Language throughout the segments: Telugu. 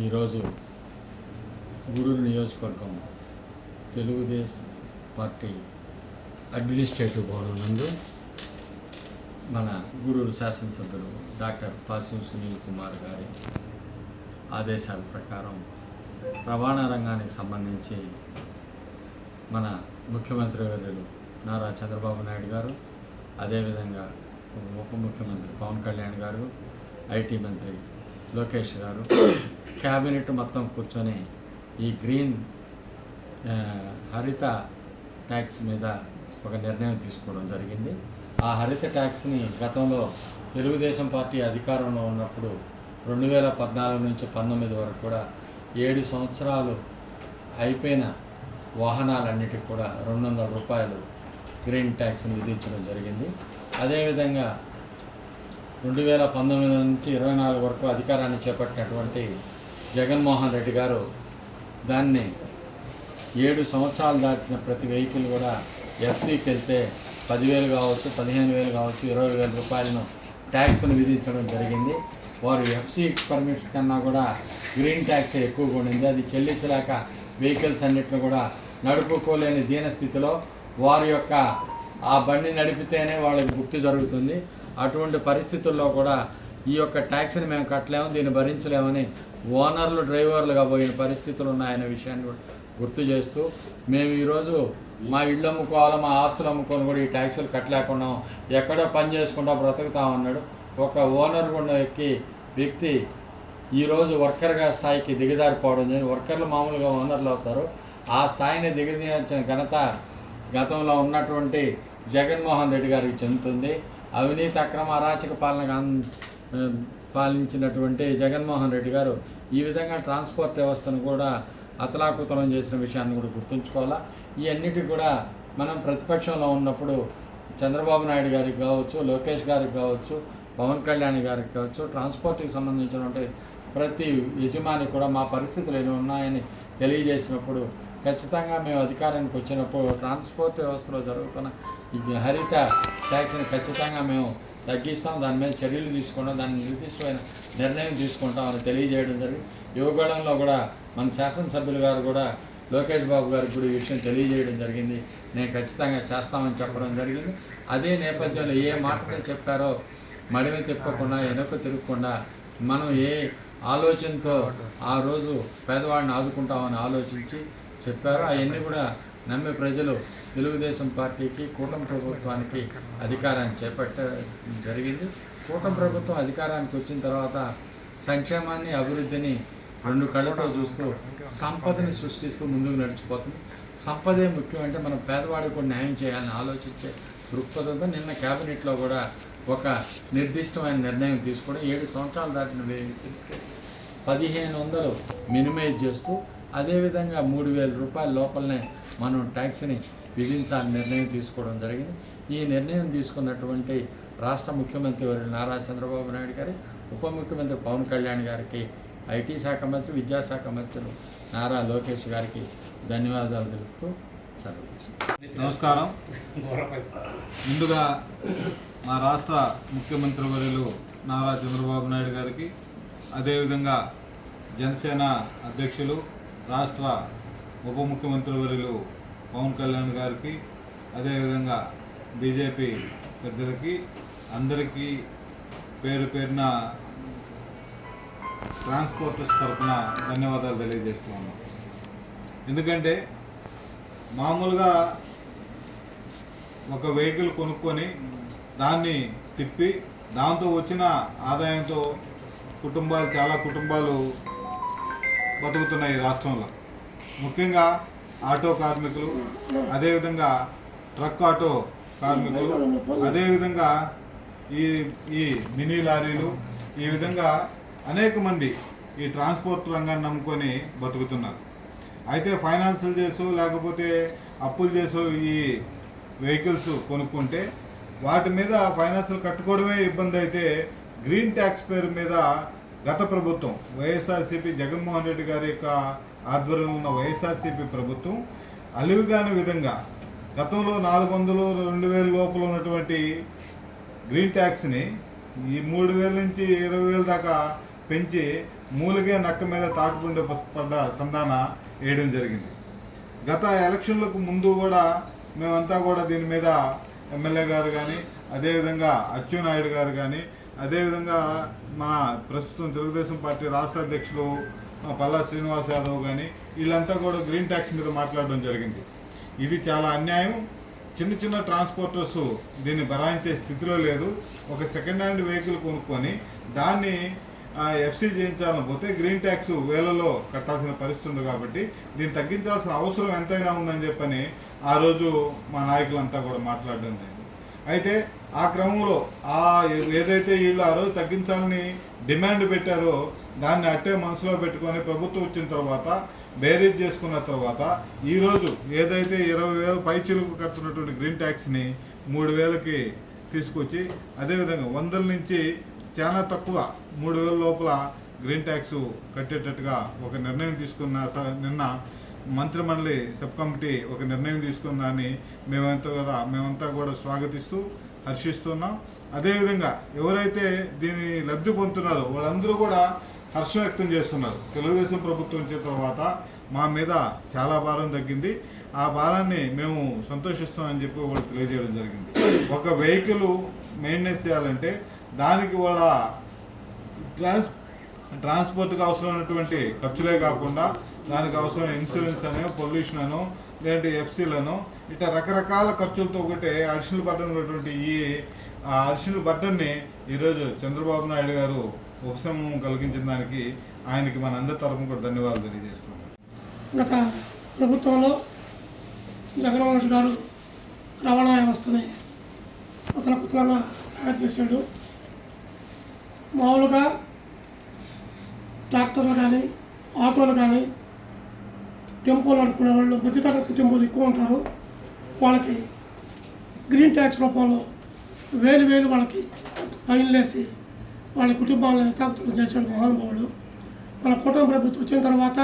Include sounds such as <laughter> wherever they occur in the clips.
ఈరోజు గూడూరు నియోజకవర్గం తెలుగుదేశం పార్టీ అడ్మినిస్ట్రేటివ్ భవనం నందు మన గూడూరు శాసనసభ్యులు డాక్టర్ పాసిం సునీల్ కుమార్ గారి ఆదేశాల ప్రకారం రవాణా రంగానికి సంబంధించి మన ముఖ్యమంత్రి వర్యులు నారా చంద్రబాబు నాయుడు గారు అదేవిధంగా ఉప ముఖ్యమంత్రి పవన్ కళ్యాణ్ గారు ఐటీ మంత్రి లోకేష్ గారు క్యాబినెట్ మొత్తం కూర్చొని ఈ గ్రీన్ హరిత ట్యాక్స్ మీద ఒక నిర్ణయం తీసుకోవడం జరిగింది. ఆ హరిత ట్యాక్స్ని గతంలో తెలుగుదేశం పార్టీ అధికారంలో ఉన్నప్పుడు రెండు వేల పద్నాలుగు నుంచి పంతొమ్మిది వరకు కూడా ఏడు సంవత్సరాలు అయిపోయిన వాహనాలన్నిటికి కూడా రెండు వందల రూపాయలు గ్రీన్ ట్యాక్స్ని విధించడం జరిగింది. అదేవిధంగా రెండు వేల పంతొమ్మిది నుంచి ఇరవై నాలుగు వరకు అధికారాన్ని చేపట్టినటువంటి జగన్మోహన్ రెడ్డి గారు దాన్ని ఏడు సంవత్సరాలు దాటిన ప్రతి వెహికల్ కూడా ఎఫ్సీకి వెళ్తే పదివేలు కావచ్చు పదిహేను వేలు కావచ్చు ఇరవై వేల రూపాయలను ట్యాక్స్ను విధించడం జరిగింది. వారు ఎఫ్సీ పర్మిట్ కన్నా కూడా గ్రీన్ ట్యాక్స్ ఎక్కువగా ఉండింది అది చెల్లించలేక వెహికల్స్ అన్నిటిని కూడా నడుపుకోలేని దీన స్థితిలో వారి యొక్క ఆ బండి నడిపితేనే వాళ్ళకి గుర్తు జరుగుతుంది. అటువంటి పరిస్థితుల్లో కూడా ఈ యొక్క ట్యాక్స్ని మేము కట్టలేము దీన్ని భరించలేమని ఓనర్లు డ్రైవర్లుగా పోయిన పరిస్థితులు ఉన్నాయనే విషయాన్ని కూడా గుర్తు చేస్తూ మేము ఈరోజు మా ఇళ్ళు అమ్ముకోవాలి మా ఆస్తులు అమ్ముకొని కూడా ఈ ట్యాక్సులు కట్టలేకుండా ఎక్కడో పని చేసుకుంటా బ్రతుకుతామన్నాడు ఒక ఓనర్ గుండా ఎక్కి వ్యక్తి ఈరోజు వర్కర్గా స్థాయికి దిగజారిపోవడం జరిగింది. వర్కర్లు మామూలుగా ఓనర్లు అవుతారు. ఆ స్థాయిని దిగజార్చిన ఘనత గతంలో ఉన్నటువంటి జగన్మోహన్ రెడ్డి గారికి చెందుతుంది. అవినీతి అక్రమ అరాచక పాలన పాలించినటువంటి జగన్మోహన్ రెడ్డి గారు ఈ విధంగా ట్రాన్స్పోర్ట్ వ్యవస్థను కూడా అతలాకుతలం చేసిన విషయాన్ని కూడా గుర్తుంచుకోవాలా? ఇవన్నిటి కూడా మనం ప్రతిపక్షంలో ఉన్నప్పుడు చంద్రబాబు నాయుడు గారికి కావచ్చు లోకేష్ గారికి కావచ్చు పవన్ కళ్యాణ్ గారికి కావచ్చు ట్రాన్స్పోర్ట్కి సంబంధించినటువంటి ప్రతి యజమాని కూడా మా పరిస్థితులు ఎన్ని ఉన్నాయని తెలియజేసినప్పుడు ఖచ్చితంగా మేము అధికారానికి వచ్చినప్పుడు ట్రాన్స్పోర్ట్ వ్యవస్థలో జరుగుతున్న హరిత ట్యాక్స్ని ఖచ్చితంగా మేము తగ్గిస్తాం. దాని మీద చర్యలు తీసుకుంటాం దాని నిర్దిష్టమైన నిర్ణయం తీసుకుంటాం అని తెలియజేయడం జరిగింది. యువగళంలో కూడా మన శాసనసభ్యులు గారు కూడా లోకేష్ బాబు గారికి కూడా ఈ విషయం తెలియజేయడం జరిగింది. నేను ఖచ్చితంగా చేస్తామని చెప్పడం జరిగింది. అదే నేపథ్యంలో ఏ మాటలు చెప్పారో మడిమి తిప్పకుండా వెనక్కు తిరగకుండా మనం ఏ ఆలోచనతో ఆ రోజు పేదవాడిని ఆదుకుంటామని ఆలోచించి చెప్పారో. అవన్నీ కూడా నమ్మే ప్రజలు తెలుగుదేశం పార్టీకి కూటమి ప్రభుత్వానికి అధికారాన్ని చేపట్ట జరిగింది. కూటమి ప్రభుత్వం అధికారానికి వచ్చిన తర్వాత సంక్షేమాన్ని అభివృద్ధిని రెండు కళ్ళతో చూస్తూ సంపదని సృష్టిస్తూ ముందుకు నడిచిపోతుంది. సంపదే ముఖ్యం అంటే మనం పేదవాడికి కూడా న్యాయం చేయాలని ఆలోచించే దృక్పథంతో నిన్న క్యాబినెట్లో కూడా ఒక నిర్దిష్టమైన నిర్ణయం తీసుకోవడం. ఏడు సంవత్సరాలు దాటిన వెహికల్స్కి పదిహేను వందలు మినిమైజ్ చేస్తూ అదేవిధంగా మూడు వేల రూపాయల లోపలనే మనం ట్యాక్స్ని విధించాలని నిర్ణయం తీసుకోవడం జరిగింది. ఈ నిర్ణయం తీసుకున్నటువంటి రాష్ట్ర ముఖ్యమంత్రి వర్యులు నారా చంద్రబాబు నాయుడు గారి ఉప ముఖ్యమంత్రి పవన్ కళ్యాణ్ గారికి ఐటీ శాఖ మంత్రి విద్యాశాఖ మంత్రులు నారా లోకేష్ గారికి ధన్యవాదాలు తెలుపుతూ సెలవు నమస్కారం. ముందుగా మా రాష్ట్ర ముఖ్యమంత్రి వర్యులు నారా చంద్రబాబు నాయుడు గారికి అదేవిధంగా జనసేన అధ్యక్షులు రాష్ట్ర ఉప ముఖ్యమంత్రి వర్యులు పవన్ కళ్యాణ్ గారికి అదేవిధంగా బీజేపీ పెద్దలకి అందరికీ పేరు పేరున ట్రాన్స్పోర్టర్స్ తరఫున ధన్యవాదాలు తెలియజేస్తూ ఉన్నాం. ఎందుకంటే మామూలుగా ఒక వెహికల్ కొనుక్కొని దాన్ని తిప్పి దాంతో వచ్చిన ఆదాయంతో కుటుంబాలు చాలా కుటుంబాలు బతుకుతున్నాయి ఈ రాష్ట్రంలో. ముఖ్యంగా ఆటో కార్మికులు అదేవిధంగా ట్రక్ ఆటో కార్మికులు అదేవిధంగా ఈ ఈ మినీ లారీలు ఈ విధంగా అనేక మంది ఈ ట్రాన్స్పోర్ట్ రంగాన్ని నమ్ముకొని బతుకుతున్నారు. అయితే ఫైనాన్షియల్ చేసో లేకపోతే అప్పులు చేసో ఈ వెహికల్స్ కొనుక్కుంటే వాటి మీద ఫైనాన్షియల్ కట్టుకోవడమే ఇబ్బంది అయితే గ్రీన్ ట్యాక్స్ పేరు మీద గత ప్రభుత్వం వైఎస్ఆర్సీపీ జగన్మోహన్ రెడ్డి గారి యొక్క ఆధ్వర్యంలో ఉన్న వైఎస్ఆర్సీపీ ప్రభుత్వం అలివిగాని విధంగా గతంలో నాలుగు వందలు రెండు వేల లోపల ఉన్నటువంటి గ్రీన్ ట్యాక్స్ని ఈ మూడు వేల నుంచి ఇరవై వేల దాకా పెంచి మూలిగే నక్క మీద తాటుకుండే పడ్డ సంధాన వేయడం జరిగింది. గత ఎలక్షన్లకు ముందు కూడా మేమంతా కూడా దీని మీద ఎమ్మెల్యే గారు కానీ అదేవిధంగా అచ్చెన్నాయుడు గారు కానీ అదేవిధంగా మన ప్రస్తుతం తెలుగుదేశం పార్టీ రాష్ట్ర అధ్యక్షులు పల్లా శ్రీనివాస్ యాదవ్ కానీ వీళ్ళంతా కూడా గ్రీన్ ట్యాక్స్ మీద మాట్లాడడం జరిగింది. ఇది చాలా అన్యాయం. చిన్న చిన్న ట్రాన్స్పోర్టర్స్ దీన్ని బలాయించే స్థితిలో లేదు. ఒక సెకండ్ హ్యాండ్ వెహికల్ కొనుక్కొని దాన్ని ఎఫ్సీ చేయించాలని పోతే గ్రీన్ ట్యాక్స్ వేలలో కట్టాల్సిన పరిస్థితి ఉంది కాబట్టి దీన్ని తగ్గించాల్సిన అవసరం ఎంతైనా ఉందని చెప్పని ఆ రోజు మా నాయకులంతా కూడా మాట్లాడడం జరిగింది. అయితే ఆ క్రమంలో ఆ ఏదైతే వీళ్ళు ఆ రోజు తగ్గించాలని డిమాండ్ పెట్టారో దాన్ని అట్టే మనసులో పెట్టుకొని ప్రభుత్వం వచ్చిన తర్వాత బేరీజ్ చేసుకున్న తర్వాత ఈరోజు ఏదైతే ఇరవై వేలు పై చిరుకు కడుతున్నటువంటి గ్రీన్ ట్యాక్స్ని మూడు వేలకి తీసుకొచ్చి అదేవిధంగా వందల నుంచి చాలా తక్కువ మూడు వేల లోపల గ్రీన్ ట్యాక్స్ కట్టేటట్టుగా ఒక నిర్ణయం తీసుకున్న స- నిన్న మంత్రిమండలి సబ్ కమిటీ ఒక నిర్ణయం తీసుకున్నాన్ని మేమంతా కూడా మేమంతా కూడా స్వాగతిస్తూ హర్షిస్తున్నాం. అదేవిధంగా ఎవరైతే దీని లబ్ధి పొందుతున్నారో వాళ్ళందరూ కూడా హర్షం వ్యక్తం చేస్తున్నారు. తెలుగుదేశం ప్రభుత్వం వచ్చిన తర్వాత మా మీద చాలా భారం తగ్గింది. ఆ భారాన్ని మేము సంతోషిస్తామని చెప్పి వాళ్ళు తెలియజేయడం జరిగింది. ఒక వెహికల్ మెయింటెనెన్స్ చేయాలంటే దానికి వాళ్ళ ట్రాన్స్ ట్రాన్స్పోర్ట్కి అవసరమైనటువంటి ఖర్చులే కాకుండా దానికి అవసరమైన ఇన్సూరెన్స్ అనో పొల్యూషన్ అనో లేదంటే ఎఫ్సీలను ఇట్లా రకరకాల ఖర్చులతో ఒకటి అడిషనల్ బర్డన్ ఉన్నటువంటి ఈ ఆ అడిషనల్ బర్డన్ని ఈరోజు చంద్రబాబు నాయుడు గారు ఉపశమనం కలిగించిన దానికి ఆయనకి మన అందరి తరఫున కూడా ధన్యవాదాలు తెలియజేస్తున్నాం. గత ప్రభుత్వంలో జగన్మోహన్ గారు రవాణా వ్యవస్థని అసలు కుతలంగా తయారు చేశాడు. మామూలుగా ట్రాక్టర్లు కానీ ఆటోలు కానీ టెంపోలు నడుపుకునే వాళ్ళు మధ్యతరగతి టెంపోలు ఎక్కువ ఉంటారు. వాళ్ళకి గ్రీన్ ట్యాక్స్ రూపంలో వేలు వేలు వాళ్ళకి ఫైన్లు వేసి వాళ్ళ కుటుంబాలను యథార్థులు చేసిన మహానుభావుడు. మన కుటుంబ ప్రభుత్వం వచ్చిన తర్వాత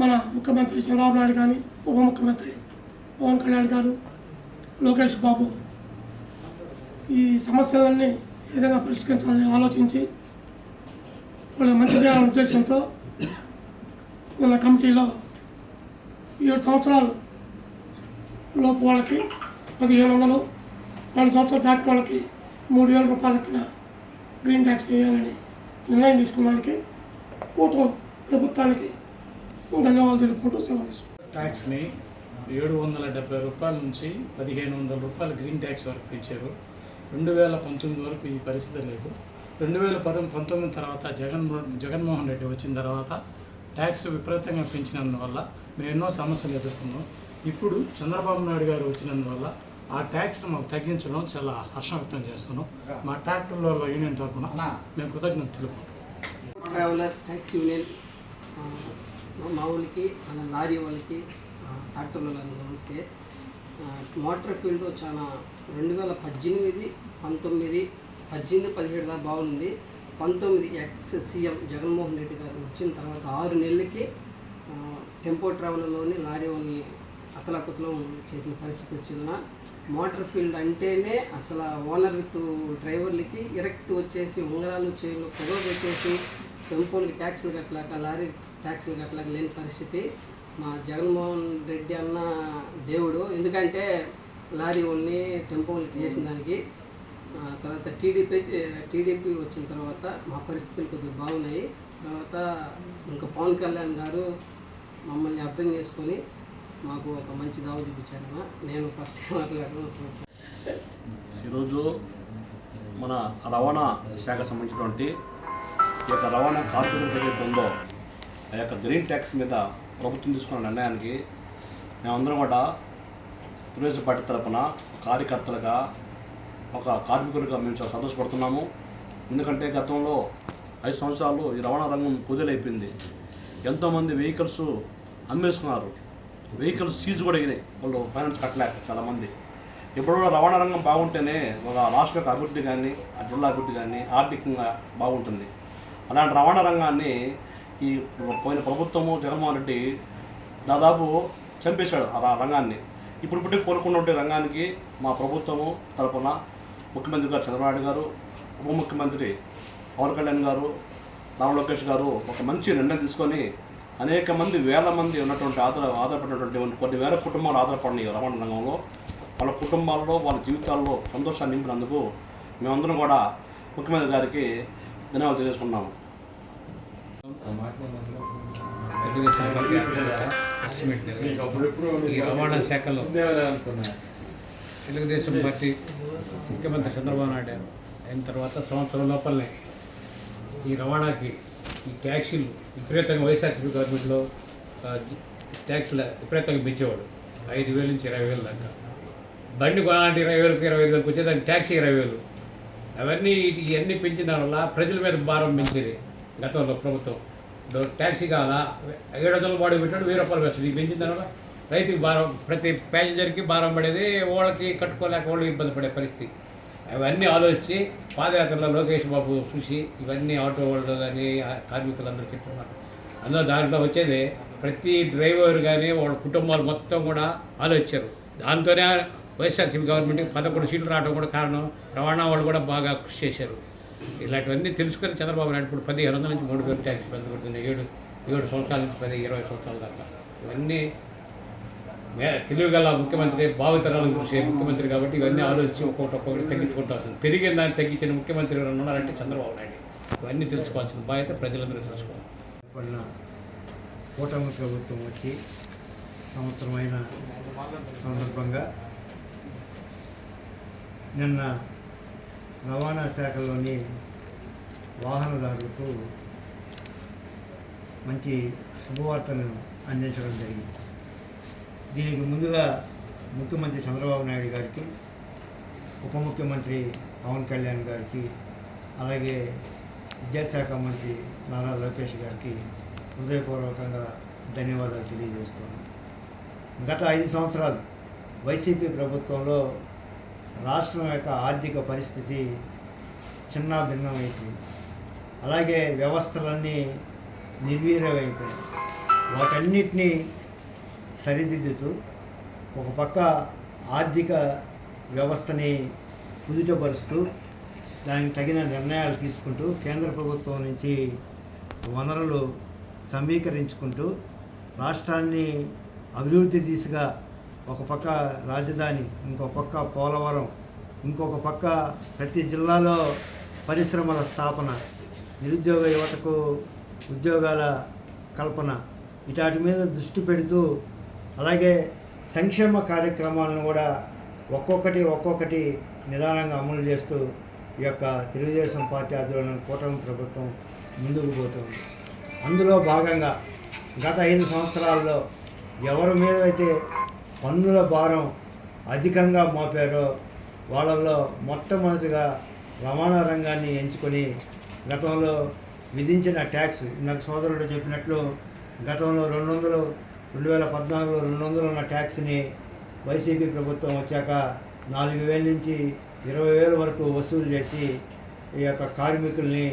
మన ముఖ్యమంత్రి చంద్రబాబు నాయుడు కానీ ఉప ముఖ్యమంత్రి పవన్ కళ్యాణ్ గారు లోకేష్ బాబు ఈ సమస్యలన్నీ ఏ విధంగా పరిష్కరించాలని ఆలోచించి వాళ్ళు మంచి చేయాలనే ఉద్దేశంతో మన కమిటీలో ఏడు సంవత్సరాలు లోపు వాళ్ళకి పదిహేను వందలు రెండు సంవత్సరాలు దాటిన వాళ్ళకి మూడు వేల రూపాయల లెక్కన గ్రీన్ ట్యాక్స్ వేయాలని నిర్ణయం తీసుకున్నానికి కూటమి ప్రభుత్వానికి ధన్యవాదాలు తెలుపుకుంటూ సెలవు తీసుకుంటాం ట్యాక్స్ని ఏడు వందల డెబ్బై రూపాయల నుంచి పదిహేను వందల రూపాయలు గ్రీన్ ట్యాక్స్ వరకు ఇచ్చారు. రెండు వేల పంతొమ్మిది వరకు ఈ పరిస్థితి లేదు. రెండు వేల పంతొమ్మిది తర్వాత జగన్ జగన్మోహన్ రెడ్డి వచ్చిన తర్వాత ట్యాక్స్ విపరీతంగా పెంచినందువల్ల మేము ఎన్నో సమస్యలు ఎదుర్కొన్నాం. ఇప్పుడు చంద్రబాబు నాయుడు గారు వచ్చినందువల్ల ఆ ట్యాక్స్ను మాకు తగ్గించడం చాలా హర్షం వ్యక్తం చేస్తున్నాం. మా ట్రాక్టర్ల యూనియన్ తరఫున మేము కృతజ్ఞత తెలుపుకుంటాం ట్రావెలర్ ట్యాక్స్ యూనియన్ మా వాళ్ళకి మన లారీ వాళ్ళకి ఆ, వాళ్ళని గమనిస్తే మోటార్ ఫీల్డ్ చాలా రెండు వేల పద్దెనిమిది పంతొమ్మిది పద్దెనిమిది పదిహేడు దాకా బాగుంది. పంతొమ్మిది ఎక్స్ సీఎం జగన్మోహన్ రెడ్డి గారు వచ్చిన తర్వాత ఆరు నెలలకి టెంపో ట్రావెలర్లోని లారీ వాళ్ళని అతలాకుతలం చేసిన పరిస్థితి వచ్చింది మోటార్ ఫీల్డ్ అంటేనే అసలు ఓనర్ విత్ డ్రైవర్లకి ఇరెక్ట్ వచ్చేసి ఉంగరాలు చేతులు పొగ పెట్టేసి టెంపోలకి ట్యాక్సీలు కట్టలేక లారీ ట్యాక్సీలు కట్టలేక లేని పరిస్థితి. మా జగన్మోహన్ రెడ్డి అన్న దేవుడు. ఎందుకంటే లారీ వాళ్ళని టెంపోలకి చేసిన దానికి తర్వాత టీడీపీ టీడీపీ వచ్చిన తర్వాత మా పరిస్థితులు కొద్దిగా బాగున్నాయి. తర్వాత ఇంకా పవన్ కళ్యాణ్ గారు మమ్మల్ని అర్థం చేసుకొని మాకు ఒక మంచి దావ చూపించారన్న నేను ఫస్ట్ <laughs> మాట్లాడడం ఈరోజు మన రవాణా శాఖ సంబంధించినటువంటి ఈ యొక్క రవాణా కార్పొరేట్ ఏదైతే ఉందో ఆ యొక్క గ్రీన్ ట్యాక్స్ మీద ప్రభుత్వం తీసుకున్న నిర్ణయానికి మేమందరం కూడా తెలుగుదేశం పార్టీ తరపున కార్యకర్తలుగా ఒక కార్మికులుగా మేము చాలా సంతోషపడుతున్నాము. ఎందుకంటే గతంలో ఐదు సంవత్సరాలు ఈ రవాణా రంగం కుదలైపోయింది. ఎంతోమంది వెహికల్స్ అమ్మేసుకున్నారు. వెహికల్స్ సీజ్ కూడా అయినాయి. వాళ్ళు ఫైనాన్స్ కట్టలేక చాలామంది. ఇప్పుడు రవాణా రంగం బాగుంటేనే ఒక రాష్ట్ర యొక్క అభివృద్ధి కానీ ఆ జిల్లా అభివృద్ధి కానీ ఆర్థికంగా బాగుంటుంది. అలాంటి రవాణా రంగాన్ని ఈ పోయిన ప్రభుత్వము జగన్మోహన్ రెడ్డి దాదాపు చంపేశాడు ఆ రంగాన్ని. ఇప్పుడు ఇప్పటికి కోరుకున్నటువంటి రంగానికి మా ప్రభుత్వము తరపున ముఖ్యమంత్రి గారు చంద్రబాబు గారు ఉప ముఖ్యమంత్రి పవన్ కళ్యాణ్ గారు రామ్ లోకేష్ గారు ఒక మంచి నిర్ణయం తీసుకొని అనేక మంది వేల మంది ఉన్నటువంటి ఆధార ఆధారపడినటువంటి కొన్ని వేల కుటుంబాలు ఆధారపడినాయి రవాణా రంగంలో. వాళ్ళ కుటుంబాల్లో వాళ్ళ జీవితాల్లో సంతోషాన్ని నింపినందుకు మేమందరం కూడా ముఖ్యమంత్రి గారికి ధన్యవాదాలు తెలుసుకున్నాము ఈ రవాణా శాఖలో తెలుగుదేశం పార్టీ ముఖ్యమంత్రి చంద్రబాబు నాయుడు అయిన తర్వాత సంవత్సరం లోపలనే ఈ రవాణాకి ఈ ట్యాక్సీలు విపరీతంగా వైఎస్ఆర్సీపీ గవర్నమెంట్లో ట్యాక్సీలు విపరీతంగా పెంచేవాడు. ఐదు వేల నుంచి ఇరవై వేలు దాకా. బండి కొనాలంటే ఇరవై వేలకు ఇరవై ఐదు వేలకు వచ్చేదానికి ట్యాక్సీ ఇరవై వేలు. అవన్నీ ఇవన్నీ పెంచిన దానివల్ల ప్రజల మీద భారం పెంచేది గతంలో ప్రభుత్వం. ట్యాక్సీ కావాలా? ఏడు వందల వాడు పెట్టాడు వెయ్యి రూపాయలు వేస్తాడు. ఇది పెంచిన దానివల్ల రైతుకి భారం ప్రతి ప్యాసింజర్కి భారం పడేది వాళ్ళకి కట్టుకోలేక వాళ్ళు ఇబ్బంది పడే పరిస్థితి. అవన్నీ ఆలోచించి పాదయాత్రలో లోకేష్ బాబు చూసి ఇవన్నీ ఆటో వాళ్ళు కానీ కార్మికులందరూ చెప్తున్నారు అందులో దాంట్లో వచ్చేది ప్రతి డ్రైవర్ కానీ వాళ్ళ కుటుంబాలు మొత్తం కూడా ఆలోచించారు. దాంతోనే వైఎస్ఆర్సీపీ గవర్నమెంట్కి పదకొండు సీట్లు రావడం కూడా కారణం. రవాణా వాళ్ళు కూడా బాగా కృషి చేశారు. ఇలాంటివన్నీ తెలుసుకొని చంద్రబాబు నాయుడు ఇప్పుడు పదిహేను వందల నుంచి మూడు వేలు ట్యాక్స్ పెంచబడుతుంది ఏడు ఏడు సంవత్సరాల నుంచి పది ఇరవై సంవత్సరాల దాకా. ఇవన్నీ తెలివిగల ముఖ్యమంత్రి భావితరాలను కృషి ముఖ్యమంత్రి కాబట్టి ఇవన్నీ ఆలోచించి ఒక్కొక్కటి ఒక్కొక్కటి తగ్గించుకుంటాల్సింది. పెరిగిన దాన్ని తగ్గించిన ముఖ్యమంత్రి ఎవరైనా ఉన్నారంటే చంద్రబాబు నాయుడు. ఇవన్నీ తెలుసుకోవాల్సిన బాధ్యత ప్రజలందరూ తెలుసుకోవాలి. కూటమి ప్రభుత్వం వచ్చి సంవత్సరమైన సందర్భంగా నిన్న రవాణా శాఖలోని వాహనదారులకు మంచి శుభవార్తను అందించడం జరిగింది. దీనికి ముందుగా ముఖ్యమంత్రి చంద్రబాబు నాయుడు గారికి ఉప ముఖ్యమంత్రి పవన్ కళ్యాణ్ గారికి అలాగే విద్యాశాఖ మంత్రి నారా లోకేష్ గారికి హృదయపూర్వకంగా ధన్యవాదాలు తెలియజేస్తున్నాను. గత ఐదు సంవత్సరాలు వైసీపీ ప్రభుత్వంలో రాష్ట్రం యొక్క ఆర్థిక పరిస్థితి చిన్న భిన్నమైపోయింది. అలాగే వ్యవస్థలన్నీ నిర్వీర్యమైపోయాయి వాటన్నిటినీ సరిదిద్దుతూ ఒక పక్క ఆర్థిక వ్యవస్థని కుదుటపరుస్తూ దానికి తగిన నిర్ణయాలు తీసుకుంటూ కేంద్ర ప్రభుత్వం నుంచి వనరులు సమీకరించుకుంటూ రాష్ట్రాన్ని అభివృద్ధి దిశగా ఒక పక్క రాజధాని ఇంకొక పక్క పోలవరం ఇంకొక పక్క ప్రతి జిల్లాలో పరిశ్రమల స్థాపన నిరుద్యోగ యువతకు ఉద్యోగాల కల్పన ఇటాటి మీద దృష్టి పెడుతూ అలాగే సంక్షేమ కార్యక్రమాలను కూడా ఒక్కొక్కటి ఒక్కొక్కటి నిదానంగా అమలు చేస్తూ ఈ యొక్క తెలుగుదేశం పార్టీ ఆధ్వర్యంలో కూటమి ప్రభుత్వం ముందుకు పోతుంది. అందులో భాగంగా గత ఐదు సంవత్సరాల్లో ఎవరి మీద అయితే పన్నుల భారం అధికంగా మోపారో వాళ్ళల్లో మొట్టమొదటిగా రవాణా రంగాన్ని ఎంచుకొని గతంలో విధించిన ట్యాక్స్ నాకు సోదరుడు చెప్పినట్లు గతంలో రెండు వందలు రెండు వేల పద్నాలుగులో రెండు వందలు ఉన్న ట్యాక్స్ని వైసీపీ ప్రభుత్వం వచ్చాక నాలుగు వేల నుంచి ఇరవై వేల వరకు వసూలు చేసి ఈ యొక్క కార్మికుల్ని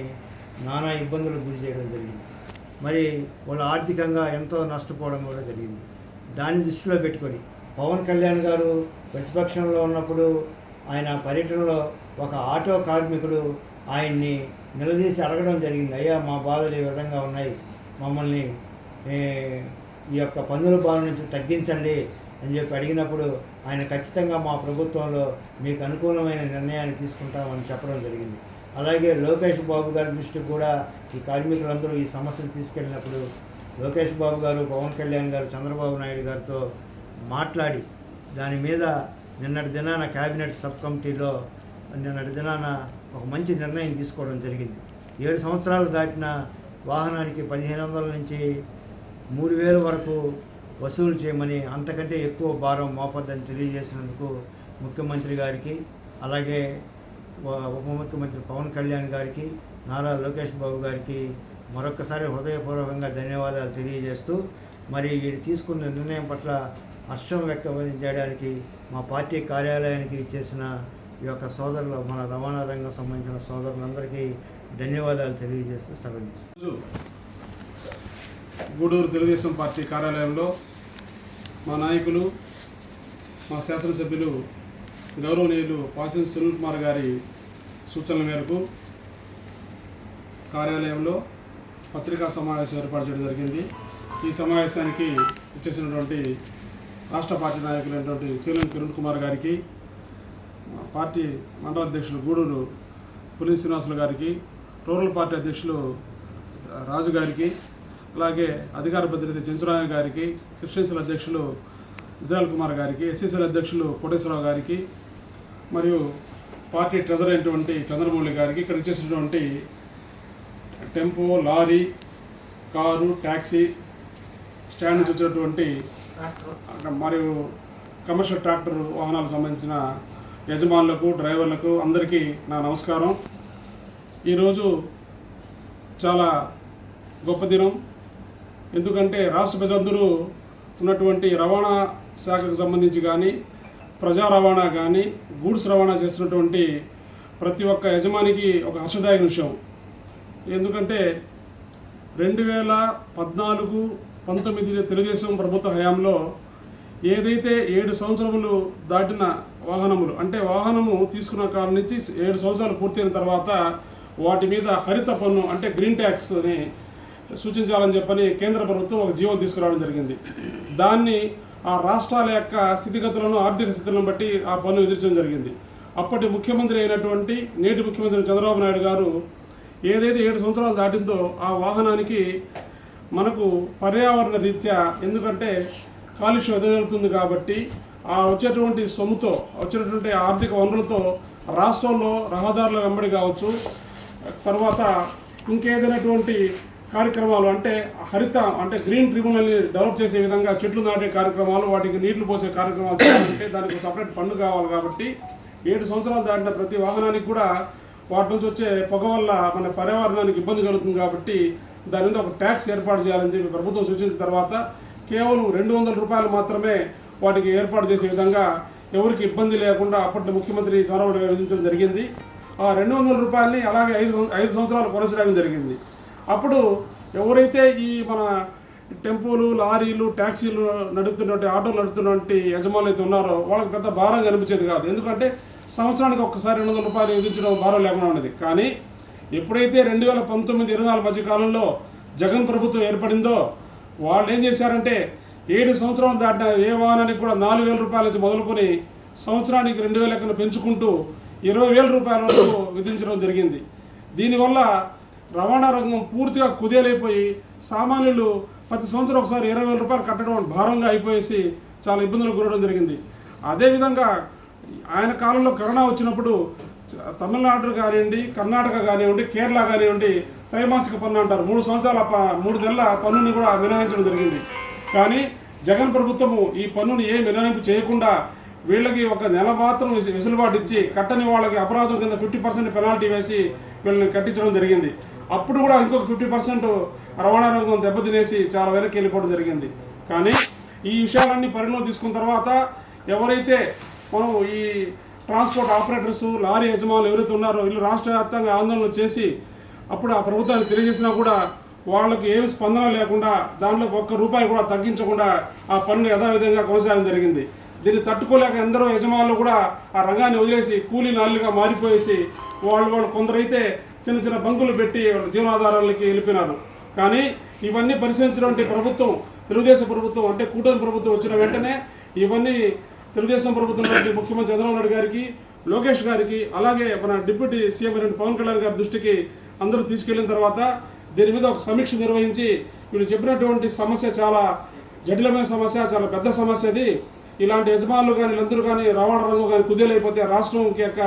నానా ఇబ్బందులు గురి చేయడం జరిగింది. మరి వాళ్ళు ఆర్థికంగా ఎంతో నష్టపోవడం కూడా జరిగింది. దాన్ని దృష్టిలో పెట్టుకొని పవన్ కళ్యాణ్ గారు ప్రతిపక్షంలో ఉన్నప్పుడు ఆయన పర్యటనలో ఒక ఆటో కార్మికుడు ఆయన్ని నిలదీసి అడగడం జరిగింది. అయ్యా మా బాధలు ఈ విధంగా ఉన్నాయి. మమ్మల్ని ఈ యొక్క పన్నుల బాధ నుంచి తగ్గించండి అని చెప్పి అడిగినప్పుడు ఆయన ఖచ్చితంగా మా ప్రభుత్వంలో మీకు అనుకూలమైన నిర్ణయాన్ని తీసుకుంటామని చెప్పడం జరిగింది. అలాగే లోకేష్ బాబు గారి దృష్టికి కూడా ఈ కార్మికులందరూ ఈ సమస్యను తీసుకెళ్ళినప్పుడు లోకేష్ బాబు గారు పవన్ కళ్యాణ్ గారు చంద్రబాబు నాయుడు గారితో మాట్లాడి దాని మీద నిన్నటి దినాన క్యాబినెట్ సబ్ కమిటీలో నిన్నటి దినాన ఒక మంచి నిర్ణయం తీసుకోవడం జరిగింది. ఏడు సంవత్సరాలు దాటిన వాహనానికి పదిహేను వందల నుంచి మూడు వేల వరకు వసూలు చేయమని అంతకంటే ఎక్కువ భారం మోపద్దని తెలియజేసినందుకు ముఖ్యమంత్రి గారికి అలాగే ఉప ముఖ్యమంత్రి పవన్ కళ్యాణ్ గారికి నారా లోకేష్ బాబు గారికి మరొకసారి హృదయపూర్వకంగా ధన్యవాదాలు తెలియజేస్తూ మరి వీడు తీసుకున్న నిర్ణయం పట్ల హర్షం వ్యక్తం మా పార్టీ కార్యాలయానికి ఇచ్చేసిన ఈ యొక్క సోదరులు మన రవాణా రంగం సంబంధించిన సోదరులందరికీ ధన్యవాదాలు తెలియజేస్తూ సెలవు గూడూరు తెలుగుదేశం పార్టీ కార్యాలయంలో మా నాయకులు మా శాసనసభ్యులు గౌరవనీయులు పాసిన సునీల్ కుమార్ గారి సూచనల మేరకు కార్యాలయంలో పత్రికా సమావేశం ఏర్పాటు చేయడం జరిగింది. ఈ సమావేశానికి వచ్చేసినటువంటి రాష్ట్ర పార్టీ నాయకులైనటువంటి శ్రీలం కిరణ్ కుమార్ గారికి పార్టీ మండల అధ్యక్షులు గూడూరు పులి శ్రీనివాసులు గారికి రూరల్ పార్టీ అధ్యక్షులు రాజు గారికి అలాగే అధికార ప్రతినిధి చెంచురాయ గారికి క్రిస్టియన్సీల అధ్యక్షులు ఇజ్రాయల్ కుమార్ గారికి ఎస్సీసీల అధ్యక్షులు కోటేశ్వరరావు గారికి మరియు పార్టీ ట్రెజర్ అయినటువంటి చంద్రమౌళి గారికి ఇక్కడ వచ్చేసినటువంటి tempo lorry car taxi stand నుంచి వచ్చినటువంటి మరియు కమర్షియల్ ట్రాక్టర్ వాహనాలకు సంబంధించిన యజమానులకు డ్రైవర్లకు అందరికీ నా నమస్కారం. ఈరోజు చాలా గొప్ప దినం. ఎందుకంటే రాష్ట్ర ప్రజలందరూ ఉన్నటువంటి రవాణా శాఖకు సంబంధించి కానీ ప్రజా రవాణా కానీ గూడ్స్ రవాణా చేస్తున్నటువంటి ప్రతి ఒక్క యజమానికి ఒక హర్షదాయక విషయం. ఎందుకంటే రెండు వేల పద్నాలుగు పంతొమ్మిది తెలుగుదేశం ప్రభుత్వ హయాంలో ఏదైతే ఏడు సంవత్సరములు దాటిన వాహనములు అంటే వాహనము తీసుకున్న కాలం నుంచి ఏడు సంవత్సరాలు పూర్తయిన తర్వాత వాటి మీద హరిత పన్ను అంటే గ్రీన్ ట్యాక్స్ అని సూచించాలని చెప్పని కేంద్ర ప్రభుత్వం ఒక జీవో తీసుకురావడం జరిగింది. దాన్ని ఆ రాష్ట్రాల యొక్క స్థితిగతులను ఆర్థిక స్థితులను బట్టి ఆ పన్ను విధించడం జరిగింది. అప్పటి ముఖ్యమంత్రి అయినటువంటి నేటి ముఖ్యమంత్రి చంద్రబాబు నాయుడు గారు ఏదైతే ఏడు సంవత్సరాలు దాటిందో ఆ వాహనానికి మనకు పర్యావరణ రీత్యా ఎందుకంటే కాలుష్యం ఎదగలుగుతుంది కాబట్టి ఆ వచ్చేటువంటి సొమ్ముతో వచ్చినటువంటి ఆర్థిక వనరులతో రాష్ట్రంలో రహదారుల వెంబడి కావచ్చు తర్వాత ఇంకేదైనటువంటి కార్యక్రమాలు అంటే హరిత అంటే గ్రీన్ ట్రిబ్యునల్ని డెవలప్ చేసే విధంగా చెట్లు నాటే కార్యక్రమాలు వాటికి నీళ్ళు పోసే కార్యక్రమాలు చేయాలంటే దానికి సపరేట్ ఫండ్ కావాలి కాబట్టి ఏడు సంవత్సరాలు దాటిన ప్రతి వాహనానికి కూడా వాటి నుంచి వచ్చే పొగ వల్ల మన పర్యావరణానికి ఇబ్బంది కలుగుతుంది కాబట్టి దాని మీద ఒక ట్యాక్స్ ఏర్పాటు చేయాలని చెప్పి ప్రభుత్వం సూచించిన తర్వాత కేవలం రెండు వందల రూపాయలు మాత్రమే వాటికి ఏర్పాటు చేసే విధంగా ఎవరికి ఇబ్బంది లేకుండా అప్పటి ముఖ్యమంత్రి చంద్రబాబు గారు విధించడం జరిగింది. ఆ రెండు వందల రూపాయలని అలాగే ఐదు ఐదు సంవత్సరాలు కొనసాగడం జరిగింది. అప్పుడు ఎవరైతే ఈ మన టెంపోలు లారీలు ట్యాక్సీలు నడుపుతున్నటువంటి ఆటోలు నడుపుతున్నటువంటి యజమానులు అయితే ఉన్నారో వాళ్ళకి పెద్ద భారం కనిపించేది కాదు. ఎందుకంటే సంవత్సరానికి ఒక్కసారి రెండు వందల రూపాయలు విధించడం భారం లేకుండా ఉన్నది. కానీ ఎప్పుడైతే రెండు వేల పంతొమ్మిది ఇరవై నాలుగు మధ్య కాలంలో జగన్ ప్రభుత్వం ఏర్పడిందో వాళ్ళు ఏం చేశారంటే ఏడు సంవత్సరాలు దాటిన ఏ వాహనానికి కూడా నాలుగు వేల రూపాయల నుంచి మొదలుకొని సంవత్సరానికి రెండు వేల కన్నా పెంచుకుంటూ ఇరవై వేల రూపాయల వరకు విధించడం జరిగింది. దీనివల్ల రవాణా రంగం పూర్తిగా కుదేలైపోయి సామాన్యులు ప్రతి సంవత్సరం ఒకసారి ఇరవై వేల రూపాయలు కట్టడం భారంగా అయిపోయేసి చాలా ఇబ్బందులకు గురవడం జరిగింది. అదేవిధంగా ఆయన కాలంలో కరోనా వచ్చినప్పుడు తమిళనాడు కానివ్వండి కర్ణాటక కానివ్వండి కేరళ కానివ్వండి త్రైమాసిక పన్ను అంటారు. మూడు సంవత్సరాల ప- మూడు నెలల పన్నుని కూడా మినహాయించడం జరిగింది. కానీ జగన్ ప్రభుత్వము ఈ పన్నుని ఏ మినహాయింపు చేయకుండా వీళ్ళకి ఒక నెల మాత్రం వెసులుబాటు ఇచ్చి కట్టని వాళ్ళకి అపరాధం కింద ఫిఫ్టీ పర్సెంట్ పెనాల్టీ వేసి వీళ్ళని కట్టించడం జరిగింది. అప్పుడు కూడా ఇంకొక ఫిఫ్టీ పర్సెంట్ రవాణా రంగం దెబ్బతినేసి చాలా వెనక్కి వెళ్ళిపోవడం జరిగింది. కానీ ఈ విషయాలన్నీ పరిగణలో తీసుకున్న తర్వాత ఎవరైతే మనం ఈ ట్రాన్స్పోర్ట్ ఆపరేటర్స్ లారీ యజమానులు ఎవరైతే ఉన్నారో వీళ్ళు రాష్ట్ర వ్యాప్తంగా ఆందోళన చేసి అప్పుడు ఆ ప్రభుత్వానికి తెలియజేసినా కూడా వాళ్ళకి ఏమి స్పందన లేకుండా దాంట్లో ఒక్క రూపాయి కూడా తగ్గించకుండా ఆ పన్ను యథావిధంగా కొనసాగడం జరిగింది. దీన్ని తట్టుకోలేక ఎందరో యజమానులు కూడా ఆ రంగాన్ని వదిలేసి కూలీ నాళ్ళుగా మారిపోయేసి వాళ్ళు వాళ్ళు కొందరైతే చిన్న చిన్న బంకులు పెట్టి జీవనాధారాలకి వెళ్ళిపోయినారు. కానీ ఇవన్నీ పరిశీలించినటువంటి ప్రభుత్వం తెలుగుదేశం ప్రభుత్వం అంటే కూటమి ప్రభుత్వం వచ్చిన వెంటనే ఇవన్నీ తెలుగుదేశం ప్రభుత్వం ముఖ్యమంత్రి చంద్రబాబు నాయుడు గారికి లోకేష్ గారికి అలాగే మన డిప్యూటీ సీఎం అయిన పవన్ కళ్యాణ్ గారి దృష్టికి అందరూ తీసుకెళ్ళిన తర్వాత దీని మీద ఒక సమీక్ష నిర్వహించి వీళ్ళు చెప్పినటువంటి సమస్య చాలా జటిలమైన సమస్య చాలా పెద్ద సమస్య అది. ఇలాంటి యజమానులు కానీ వీళ్ళందరూ కానీ రావణ రంగు కానీ కుదేలైపోతే రాష్ట్రంకి యొక్క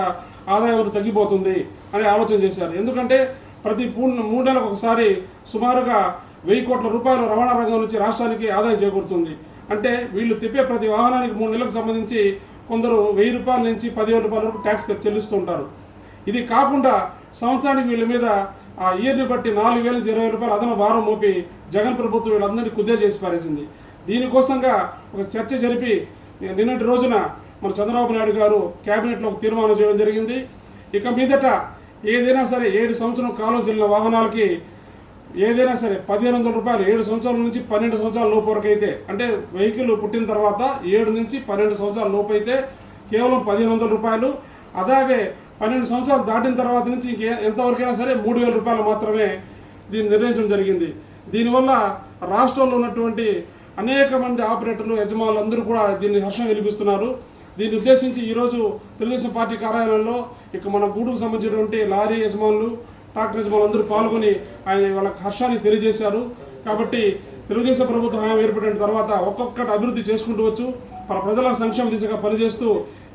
ఆదాయం తగ్గిపోతుంది అని ఆలోచన చేశారు. ఎందుకంటే ప్రతి మూడు నెలలకు ఒకసారి సుమారుగా వెయ్యి కోట్ల రూపాయలు రవాణా రంగం నుంచి రాష్ట్రానికి ఆదాయం చేకూరుతుంది. అంటే వీళ్ళు తిప్పే ప్రతి వాహనానికి మూడు నెలలకు సంబంధించి కొందరు వెయ్యి రూపాయల నుంచి పదివేల రూపాయల వరకు ట్యాక్స్ చెల్లిస్తూ ఉంటారు. ఇది కాకుండా సంవత్సరానికి వీళ్ళ మీద ఆ ఇయర్ని బట్టి నాలుగు వేల ఇరవై రూపాయలు అదన భారం మోపి జగన్ ప్రభుత్వం వీళ్ళందరినీ కుదే చేసి పారేసింది. దీనికోసంగా ఒక చర్చ జరిపి నిన్నటి రోజున మన చంద్రబాబు నాయుడు గారు కేబినెట్లో ఒక తీర్మానం చేయడం జరిగింది. ఇక మీదట ఏదైనా సరే ఏడు సంవత్సరం కాలం చెల్లిన వాహనాలకి ఏదైనా సరే పదిహేను వందల రూపాయలు ఏడు సంవత్సరాల నుంచి పన్నెండు సంవత్సరాల లోపు వరకు అయితే అంటే వెహికల్ పుట్టిన తర్వాత ఏడు నుంచి పన్నెండు సంవత్సరాల లోపు అయితే కేవలం పదిహేను వందల రూపాయలు. అలాగే పన్నెండు సంవత్సరాలు దాటిన తర్వాత నుంచి ఇంకే ఎంతవరకైనా సరే మూడు వేల రూపాయలు మాత్రమే దీన్ని నిర్ణయించడం జరిగింది. దీనివల్ల రాష్ట్రంలో ఉన్నటువంటి అనేక మంది ఆపరేటర్లు యజమానులు అందరూ కూడా దీన్ని హర్షం వెలిపిస్తున్నారు దీన్ని ఉద్దేశించి ఈరోజు తెలుగుదేశం పార్టీ కార్యాలయంలో ఇక మన గూడుకు సంబంధించినటువంటి లారీ యజమానులు ట్రాక్టర్ యజమానులు అందరూ పాల్గొని ఆయన వాళ్ళ హర్షాన్ని తెలియజేశారు. కాబట్టి తెలుగుదేశం ప్రభుత్వం హయాం ఏర్పడిన తర్వాత ఒక్కొక్కటి అభివృద్ధి చేసుకుంటూ వచ్చు. మన ప్రజల సంక్షేమ దిశగా పనిచేస్తూ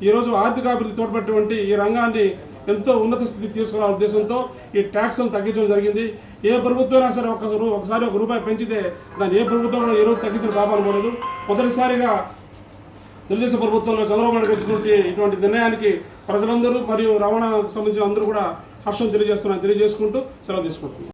ఈరోజు ఆర్థికాభివృద్ధి తోడ్పడేటువంటి ఈ రంగాన్ని ఎంతో ఉన్నత స్థితికి తీసుకురావాల ఉద్దేశంతో ఈ ట్యాక్స్ను తగ్గించడం జరిగింది. ఏ ప్రభుత్వమైనా సరే ఒక ఒకసారి ఒక రూపాయి పెంచితే దాన్ని ఏ ప్రభుత్వం కూడా ఈ రోజు తగ్గించిన లాభాలు పోలేదు. మొదటిసారిగా తెలుగుదేశం ప్రభుత్వంలో చంద్రబాబు నాయుడు ఇటువంటి నిర్ణయానికి ప్రజలందరూ మరియు రవాణా సంబంధించిన అందరూ కూడా హర్షం తెలియజేస్తున్నారు తెలియజేసుకుంటూ సెలవు తీసుకుంటున్నాను